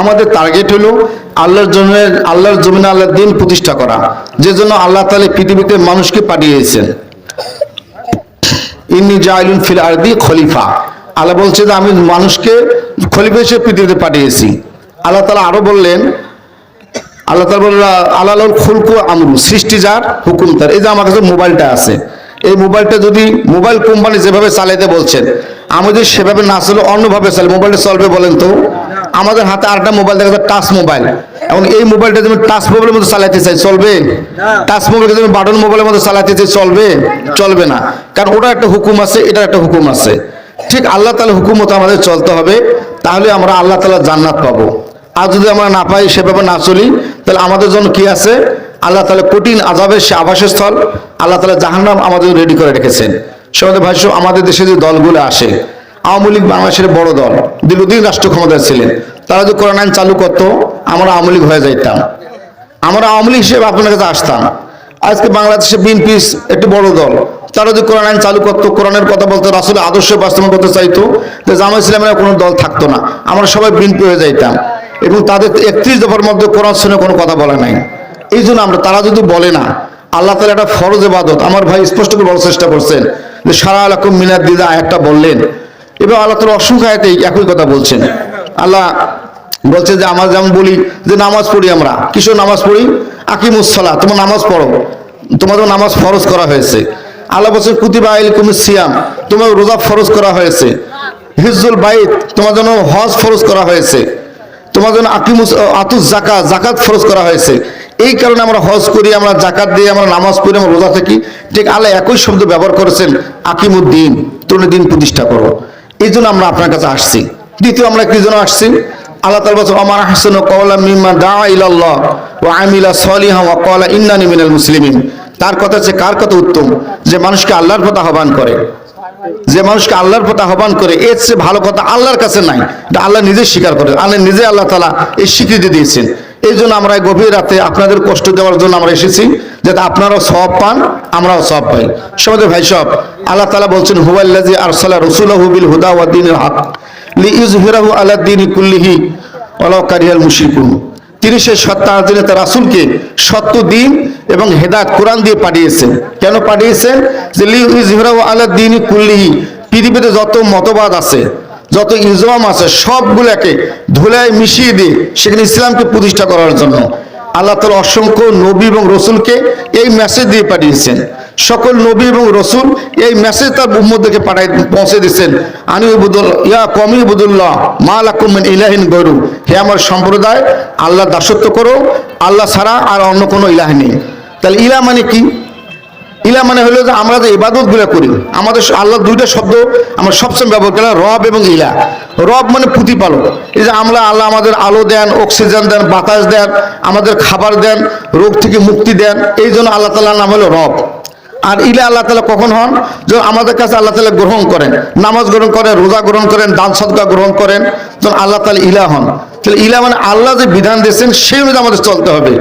আমাদের টার্গেট হলো আল্লাহর জন্য আল্লাহর জমিনে আল্লাহর দিন প্রতিষ্ঠা করা যে জন্য আল্লাহ তালে পৃথিবীতে মানুষকে পাঠিয়েছেন। ইন্নি জাইলুন ফিল আরদি খলিফা। আল্লাহ বলছে যে, আমি মানুষকে খলিফা হিসেবে পৃথিবীতে পাঠিয়েছি। আল্লাহ তালা আরও বললেন, আল্লাহ তালা বললেন আল্লাহ খুলকু আমরু, সৃষ্টি যার, হুকুম তার। এই যে আমার কাছে মোবাইলটা আছে। এই মোবাইলটা যদি মোবাইল কোম্পানি যেভাবে চালাইতে বলছেন, আমি যদি সেভাবে না চলে অন্যভাবে চালাই, মোবাইলটা চলবে বলেন তো? আমাদের হাতে আরেকটা মোবাইল দেখা যায় টাচ মোবাইল এখন এই মোবাইলটা তুমি টাচ মোবাইলের মধ্যে চালাইতে চাই চলবে? টাচ মোবাইলকে তুমি বাটন মোবাইলের মধ্যে চালাতে চাই চলবে? চলবে না। কারণ ওটা একটা হুকুম আছে এটা একটা হুকুম আছে। ঠিক আল্লাহ তালা হুকুম মতো আমাদের চলতে হবে তাহলে আমরা আল্লাহ তালা জান্নাত পাবো। আর যদি আমরা না পাই সেভাবে না চলি তাহলে আমাদের জন্য কি আছে? আল্লাহ তালা কঠিন আজাবের সে আবাসস্থল আল্লাহ তালা জাহান্নাম আমাদের রেডি করে রেখেছেন। সমাজে ভাষ্য আমাদের দেশে যে দলগুলো আসে আওয়ামী লীগ বাংলাদেশের বড় দল। দীর্ঘদিন রাষ্ট্র ক্ষমতায় ছিলেন। তারা যদি কোরআন আইন চালু করতো, আমরা আওয়ামী লীগ হয়ে যাইতাম। আমরা আওয়ামী লীগ হিসেবে আপনার কাছে আসতাম। আজকে বাংলাদেশে বিএনপি একটি বড় দল। তারা যদি কোরআন আইন চালু করতো, কোরআনের কথা বলতো রাসুল আদর্শ বাস্তবায়ন করতে চাইতো, যে জামা ইসলামের কোনো দল থাকতো না। আমরা সবাই বিএনপি হয়ে যাইতাম। এবং তাদের একত্রিশ দফার মধ্যে কোরআন শুনে কোনো কথা বলে নাই। এই জন্য আমরা, তারা যদি বলে না, আল্লাহ তালা একটা ফরজ এবাদত আমার ভাই স্পষ্ট করে বলার চেষ্টা করছেন, যে সারা আলাকুম মিনার দিদা একটা বললেন। এবং আল্লাহ তালা অসংখ্য আয়াতে একই কথা বলছেন। আল্লাহ বলছে যে, আমার যেমন বলি যে, নামাজ পড়ি আমরা। কিশোর নামাজ পড়ি? আকিমুসলা তোমার নামাজ পড়ো। তোমাদের নামাজ ফরজ করা হয়েছে। আল্লাহ বলছেন, কুতিবা আইল কুমির সিয়াম, তোমার রোজা ফরজ করা হয়েছে। হিজুল বাইত, তোমার জন্য হজ ফরজ করা হয়েছে। তোমার জন্য আকিমুস, আতুস জাকাত জাকাত ফরজ করা হয়েছে। এই কারণে আমরা হজ করি, আমরা জাকাত দিয়ে আমরা নামাজ পড়ি, আমরা রোজা থাকি। ঠিক আল্লাহ একই শব্দ ব্যবহার করেছেন, আকিমুদ্দিন তুমি দিন প্রতিষ্ঠা করো। এই জন্য আমরা আপনার কাছে আসছি। দ্বিতীয় আমরা কি জন্য আসছি? আল্লাহ আমার হাসান কওলা দা ওয়া আমিলা ক্বালা ইন্নানি মিনাল মুসলিমিন। তার কথা হচ্ছে, কার কথা উত্তম? যে মানুষকে আল্লাহর আহ্বান করে। যে মানুষকে আল্লাহর আহ্বান করে, এর চেয়ে ভালো কথা আল্লাহর কাছে নাই। এটা আল্লাহ নিজে স্বীকার করে। আল্লাহ নিজে আল্লাহ তালা এই স্বীকৃতি দিয়েছেন। এই জন্য আমরা গভীর রাতে আপনাদের কষ্ট দেওয়ার জন্য আমরা এসেছি, যাতে আপনারাও সব পান, আমরাও সব পাই। সমাজের ভাই সব আল্লাহ তালা বলছেন হুয়াল্লাজি আরসালা রসুলাহু বিল হুদা ওয়া দিনিল হক লি ইউজহিরাহু আলা দ্বীনি কুল্লিহি ওয়ালাউ কারিহাল মুশরিকুন। তিনি সেই সত্তা দিনে তার রাসূলকে সত্য দিন এবং হেদায়েত কোরআন দিয়ে পাঠিয়েছেন। কেন পাঠিয়েছেন? যে লি ইউজহিরাহু আলা দ্বীনি কুল্লিহি, পৃথিবীতে যত মতবাদ আছে, যত ইজমাম আছে, সবগুলোকে ধুলায় মিশিয়ে দিয়ে সেখানে ইসলামকে প্রতিষ্ঠা করার জন্য আল্লাহ তালা অসংখ্য নবী এবং রসুলকে এই মেসেজ দিয়ে পাঠিয়েছেন। সকল নবী এবং রসুল এই মেসেজ তার উম্মদকে পাঠাই পৌঁছে দিচ্ছেন বুদুল ইয়া কমি বুদুল্লাহ মা লাকুমেন ইলাহিন গরু হে আমার সম্প্রদায়, আল্লাহ দাসত্ব করো। আল্লাহ ছাড়া আর অন্য কোনো ইলাহ নেই। তাহলে ইলা মানে কি? ইলা মানে হলো যে আমরা যে ইবাদতগুলো করি, আমাদের আল্লাহ দুইটা শব্দ আমরা সবসময় ব্যবহার করি, রব এবং ইলা। রব মানে প্রতিপালক। এই যে আমরা আল্লাহ আমাদের আলো দেন, অক্সিজেন দেন, বাতাস দেন, আমাদের খাবার দেন, রোগ থেকে মুক্তি দেন, এই জন্য আল্লাহ তালার নাম হলো রব। আর ইলা আল্লাহ তালা কখন হন? যে আমাদের কাছে আল্লাহ তালা গ্রহণ করেন, নামাজ গ্রহণ করেন, রোজা গ্রহণ করেন, দান সদকা গ্রহণ করেন, যখন আল্লাহ তালা ইলা হন, তাহলে ইলা মানে আল্লাহ যে বিধান দিয়েছেন, সেই অনুযায়ী আমাদের চলতে হবে।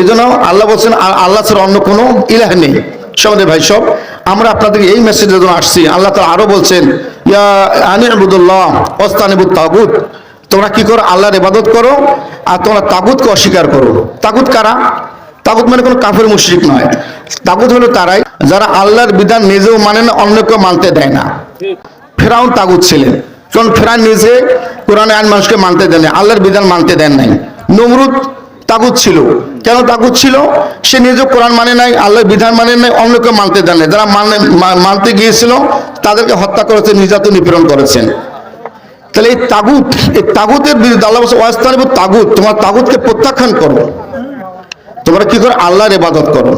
এই জন্য আল্লাহ বলছেন আল্লাহ ছাড়া অন্য কোনো ইলাহ নেই। সমাদের ভাই, সব আমরা আপনাদের এই মেসেজের জন্য আসছি। আল্লাহ তালা আরও বলছেন, ইয়া আনিবুদুল্লাহ ওস্তানিবুদ তোমরা কি করো? আল্লাহর ইবাদত করো আর তোমরা তাগুতকে অস্বীকার করো। তাগুত কারা? তাগুত মানে কোনো কাফের মুশরিক নয়। তাগুত হলো তারাই যারা আল্লাহর বিধান নিজেও মানে না, অন্যকে মানতে দেয় না। ফেরাউন তাগুত ছিলেন। কারণ ফেরাউন নিজে কোরআনে আইন মানুষকে মানতে দেন আল্লাহর বিধান মানতে দেন নাই। নমরুদ তাগুত ছিল। কেন তাগুত ছিল? সে নিজে কোরআন মানে নাই আল্লাহ বিধান মানে নাই অন্যকে মানতে দেন যারা মানে মানতে গিয়েছিল, তাদেরকে হত্যা করেছে, নির্যাতন, নিপীড়ন করেছেন। তাহলে এই তাগুত, এই তাগুতের বিরুদ্ধে আল্লাহ ওয়াস্তান ওয়াস্তানিবুত তাগুত তোমার তাগুতকে প্রত্যাখ্যান করো। তোমরা কি করো? আল্লাহর ইবাদত করো।